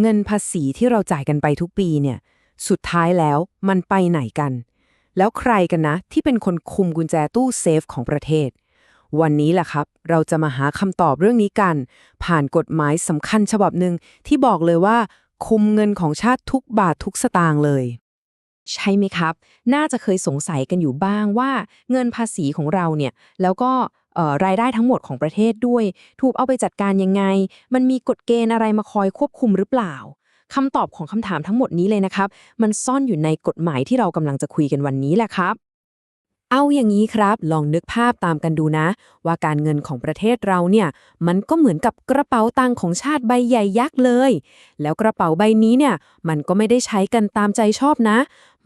เงินภาษีที่เราจ่ายกันไปทุกปีเนี่ย สุดท้ายแล้วมันไปไหนกัน แล้วใครกันนะ ที่เป็นคนคุมกุญแจตู้เซฟของประเทศ วันนี้แหละครับ เราจะมาหาคำตอบเรื่องนี้กัน ผ่านกฎหมายสำคัญฉบับหนึ่งที่บอกเลยว่า คุมเงินของชาติทุกบาททุกสตางค์เลย ใช่ไหมครับ น่าจะเคยสงสัยกันอยู่บ้างว่า เงินภาษีของเราเนี่ย แล้วก็ รายได้ทั้งหมดของประเทศด้วย ถูกเอาไปจัดการยังไง มันมีกฎเกณฑ์อะไรมาคอยควบคุมหรือเปล่าคำตอบของคำถามทั้งหมดนี้เลยนะครับ มันซ่อนอยู่ในกฎหมายที่เรากำลังจะคุยกันวันนี้แหละครับ เอาอย่างนี้ครับ ลองนึกภาพตามกันดูนะ ว่าการเงินของประเทศเราเนี่ย มันก็เหมือนกับกระเป๋าตังค์ของชาติใบใหญ่ยักษ์เลย แล้วกระเป๋าใบนี้เนี่ย มันก็ไม่ได้ใช้กันตามใจชอบนะ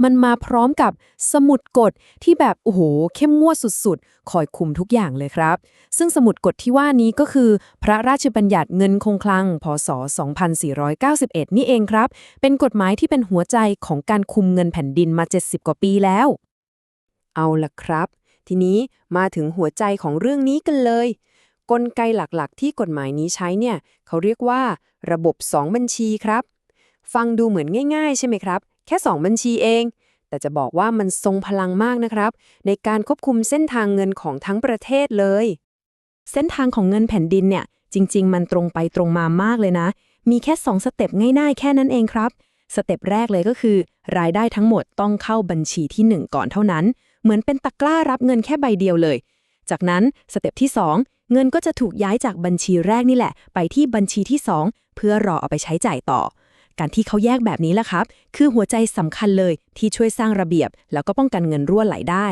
มันมาพร้อมกับสมุดกฎที่แบบ โอ้โห เข้มงวดสุดๆ คอยคุมทุกอย่างเลยครับ ซึ่งสมุดกฎที่ว่านี้ก็คือ พระราชบัญญัติเงินคงคลัง พศ 2491 นี่เองครับ เป็นกฎหมายที่เป็นหัวใจของการคุมเงินแผ่นดินมา 70 กว่าปีแล้ว เอาล่ะครับ ทีนี้มาถึงหัวใจของเรื่องนี้กันเลย กลไกหลักๆ ที่กฎหมายนี้ใช้เนี่ย เขาเรียกว่า ระบบ 2 บัญชีครับ ฟังดูเหมือนง่าย ๆ ใช่ไหมครับ แค่ 2 บัญชีเอง แต่จะบอกว่ามันทรงพลังมากนะครับ ในการควบคุมเส้นทางเงินของทั้งประเทศเลย เส้นทางของเงินแผ่นดินเนี่ย จริง ๆ มันตรงไปตรงมามากเลยนะ มีแค่ 2 สเต็ปง่ายๆ แค่นั้นเองครับสเต็ปแรกเลยก็คือ รายได้ทั้งหมดต้องเข้าบัญชีที่ 1 ก่อนเท่านั้น เหมือนเป็นตะกร้ารับเงินแค่ใบเดียวเลย จากนั้นสเต็ปที่ 2 เงินก็จะถูกย้ายจากบัญชีแรกนี่แหละ ไปที่บัญชีที่ 2 เพื่อรอเอาไปใช้จ่ายต่อ การที่เขาแยกแบบนี้แหละครับ คือหัวใจสำคัญเลยที่ช่วยสร้างระเบียบ แล้วก็ป้องกันเงินรั่วไหลได้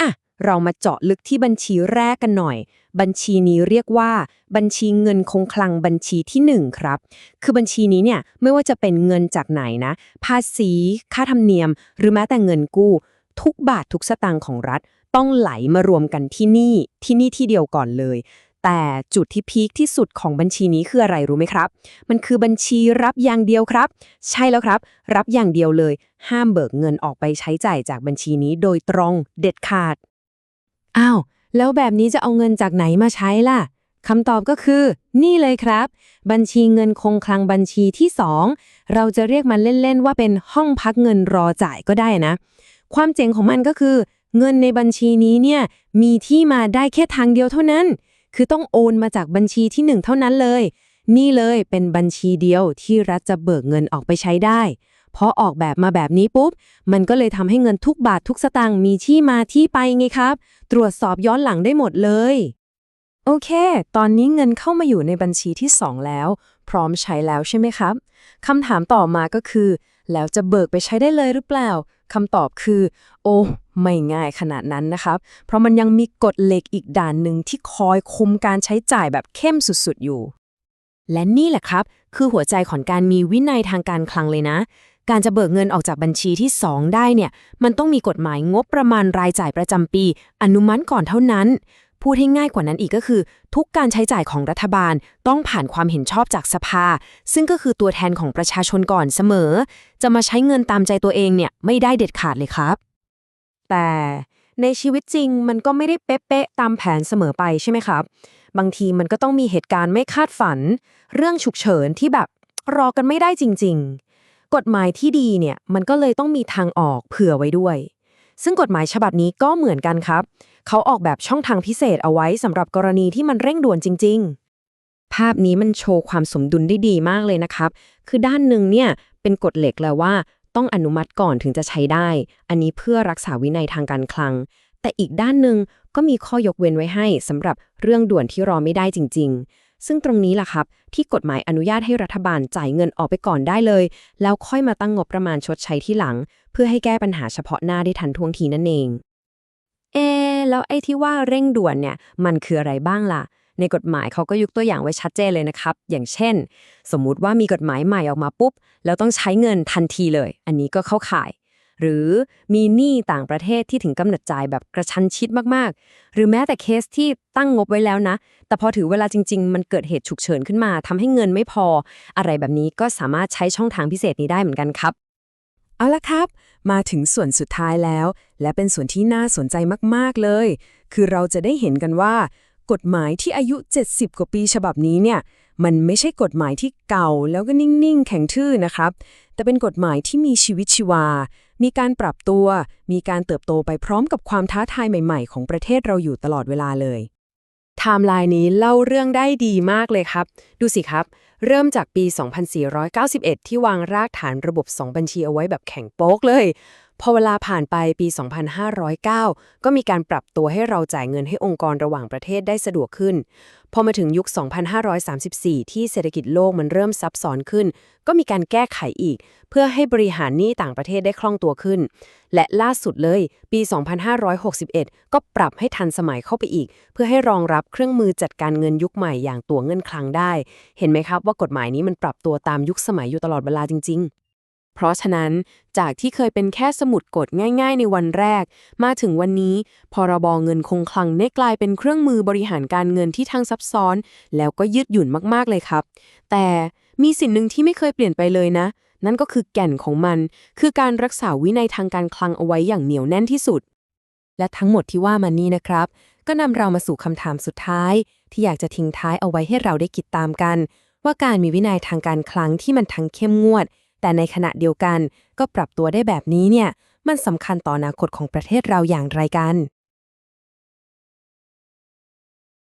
อะเรามาเจาะลึกที่บัญชีแรกกันหน่อย บัญชีนี้เรียกว่า บัญชีเงินคงคลังบัญชีที่ 1 ครับ คือบัญชีนี้เนี่ยไม่ว่าจะเป็นเงินจากไหนนะ ภาษี ค่าธรรมเนียม หรือแม้แต่เงินกู้ ทุกบาททุกสตางค์ของรัฐต้องไหลมารวมกันที่นี่ที่นี่ที่เดียวก่อนเลย แต่จุดที่พีคที่สุดของบัญชีนี้คืออะไรรู้ไหมครับ มันคือบัญชีรับอย่างเดียวครับ ใช่แล้วครับ รับอย่างเดียวเลย ห้ามเบิกเงินออกไปใช้จ่ายจากบัญชีนี้โดยตรงเด็ดขาดอ้าวแล้วแบบนี้จะเอาเงินจากไหนมาใช้ล่ะคำตอบก็คือ นี่เลยครับ บัญชีเงินคงคลังบัญชีที่ 2 เราจะเรียกมันเล่น ๆ ว่าเป็นห้องพักเงินรอจ่ายก็ได้นะ ความเจ๋งของมันก็คือ เงินในบัญชีนี้เนี่ยมีที่มาได้แค่ทางเดียวเท่านั้น คือต้องโอนมาจากบัญชีที่ 1 เท่านั้นเลย นี่เลยเป็นบัญชีเดียวที่รัฐจะเบิกเงินออกไปใช้ได้พอออกแบบมาแบบนี้ปุ๊บ มันก็เลยทำให้เงินทุกบาททุกสตางค์มีที่มาที่ไปไงครับ ตรวจสอบย้อนหลังได้หมดเลย โอเค ตอนนี้เงินเข้ามาอยู่ในบัญชีที่ 2 แล้ว พร้อมใช้แล้วใช่ไหมครับ คำถามต่อมาก็คือ แล้วจะเบิกไปใช้ได้เลยหรือเปล่า คำตอบคือ โอ้ไม่ง่ายขนาดนั้นนะครับ เพราะมันยังมีกฎเหล็กอีกด่านหนึ่งที่คอยคุมการใช้จ่ายแบบเข้มสุดๆอยู่ และนี่แหละครับ คือหัวใจของการมีวินัยทางการคลังเลยนะ การจะเบิกเงินออกจากบัญชีที่ 2 ได้เนี่ย มันต้องมีกฎหมายงบประมาณรายจ่ายประจำปี อนุมัติก่อนเท่านั้น พูดให้ง่ายกว่านั้นอีกก็คือ ทุกการใช้จ่ายของรัฐบาลต้องผ่านความเห็นชอบจากสภา ซึ่งก็คือตัวแทนของประชาชนก่อนเสมอ จะมาใช้เงินตามใจตัวเองเนี่ยไม่ได้เด็ดขาดเลยครับ แต่ในชีวิตจริงมันก็ไม่ได้เป๊ะๆตามแผนเสมอไปใช่ไหมครับ บางทีมันก็ต้องมีเหตุการณ์ไม่คาดฝัน เรื่องฉุกเฉินที่แบบรอกันไม่ได้จริง ๆ กฎหมายที่ดีเนี่ยมันก็เลยต้องมีทางออกเผื่อไว้ด้วย ซึ่งกฎหมายฉบับนี้ก็เหมือนกันครับ เขาออกแบบช่องทางพิเศษเอาไว้สำหรับกรณีที่มันเร่งด่วนจริง ๆ ภาพนี้มันโชว์ความสมดุลได้ดีมากเลยนะครับ คือด้านหนึ่งเนี่ยเป็นกฎเหล็กแล้วว่าต้องอนุมัติก่อนถึงจะใช้ได้ อันนี้เพื่อรักษาวินัยทางการคลัง แต่อีกด้านหนึ่งก็มีข้อยกเว้นไว้ให้สำหรับเรื่องด่วนที่รอไม่ได้จริง ๆ ซึ่งตรงนี้ล่ะครับ ที่กฎหมายอนุญาตให้รัฐบาลจ่ายเงินออกไปก่อนได้เลย แล้วค่อยมาตั้งงบประมาณชดใช้ที่หลัง เพื่อให้แก้ปัญหาเฉพาะหน้าได้ทันท่วงทีนั่นเอง เอ แล้วไอ้ที่ว่าเร่งด่วนเนี่ยมันคืออะไรบ้างล่ะ ในกฎหมายเขาก็ยกตัวอย่างไว้ชัดเจนเลยนะครับ อย่างเช่น สมมุติว่ามีกฎหมายใหม่ออกมาปุ๊บ แล้วต้องใช้เงินทันทีเลย อันนี้ก็เข้าข่าย หรือมีหนี้ต่างประเทศที่ถึงกำหนดจ่ายแบบกระชั้นชิดมากๆ หรือแม้แต่เคสที่ตั้งงบไว้แล้วนะ แต่พอถือเวลาจริง ๆ มันเกิดเหตุฉุกเฉินขึ้นมาทำให้เงินไม่พอ อะไรแบบนี้ก็สามารถใช้ช่องทางพิเศษนี้ได้เหมือนกันครับ เอาละครับ มาถึงส่วนสุดท้ายแล้ว และเป็นส่วนที่น่าสนใจมาก ๆ เลย คือเราจะได้เห็นกันว่า กฎหมายที่อายุ 70 กว่าปีฉบับนี้เนี่ย มันไม่ใช่กฎหมายที่เก่าแล้วก็นิ่ง ๆ แข็งทื่อนะครับ แต่เป็นกฎหมายที่มีชีวิตชีวา มีการปรับตัว มีการเติบโตไปพร้อมกับความท้าทายใหม่ ๆ ของประเทศเราอยู่ตลอดเวลาเลย ไทม์ไลน์นี้เล่าเรื่องได้ดีมากเลยครับ ดูสิครับ เริ่มจากปี 2491 ที่วางรากฐานระบบ 2 บัญชีเอาไว้แบบแข็งโป๊กเลย พอเวลาผ่านไปปี 2509 ก็มีการปรับตัวให้เราจ่ายเงินให้องค์กรระหว่างประเทศได้สะดวกขึ้น พอมาถึงยุค 2534 ที่เศรษฐกิจโลกมันเริ่มซับซ้อนขึ้น ก็มีการแก้ไขอีก เพื่อให้บริหารหนี้ต่างประเทศได้คล่องตัวขึ้น และล่าสุดเลยปี 2561 ก็ปรับให้ทันสมัยเข้าไปอีก เพื่อให้รองรับเครื่องมือจัดการเงินยุคใหม่อย่างตัวเงินคลังได้ เห็นไหมครับว่ากฎหมายนี้มันปรับตัวตามยุคสมัยอยู่ตลอดเวลาจริง ๆ เพราะฉะนั้นจากที่เคยเป็นแค่สมุดกดง่าย ๆ ในวันแรก มาถึงวันนี้พรบเงินคงคลังได้กลายเป็นเครื่องมือบริหารการเงินที่ทั้งซับซ้อน แล้วก็ยืดหยุ่นมากๆเลยครับ แต่มีสิ่งหนึ่งที่ไม่เคยเปลี่ยนไปเลยนะ นั่นก็คือแก่นของมัน คือการรักษาวินัยทางการคลังเอาไว้อย่างเหนียวแน่นที่สุด และทั้งหมดที่ว่ามานี้นะครับ ก็นำเรามาสู่คำถามสุดท้าย ที่อยากจะทิ้งท้ายเอาไว้ให้เราได้คิดตามกัน ว่าการมีวินัยทางการคลังที่มันทั้งเข้มงวด แต่ในขณะเดียวกันก็ปรับตัวได้แบบนี้เนี่ย มันสำคัญต่ออนาคตของประเทศเราอย่างไรกัน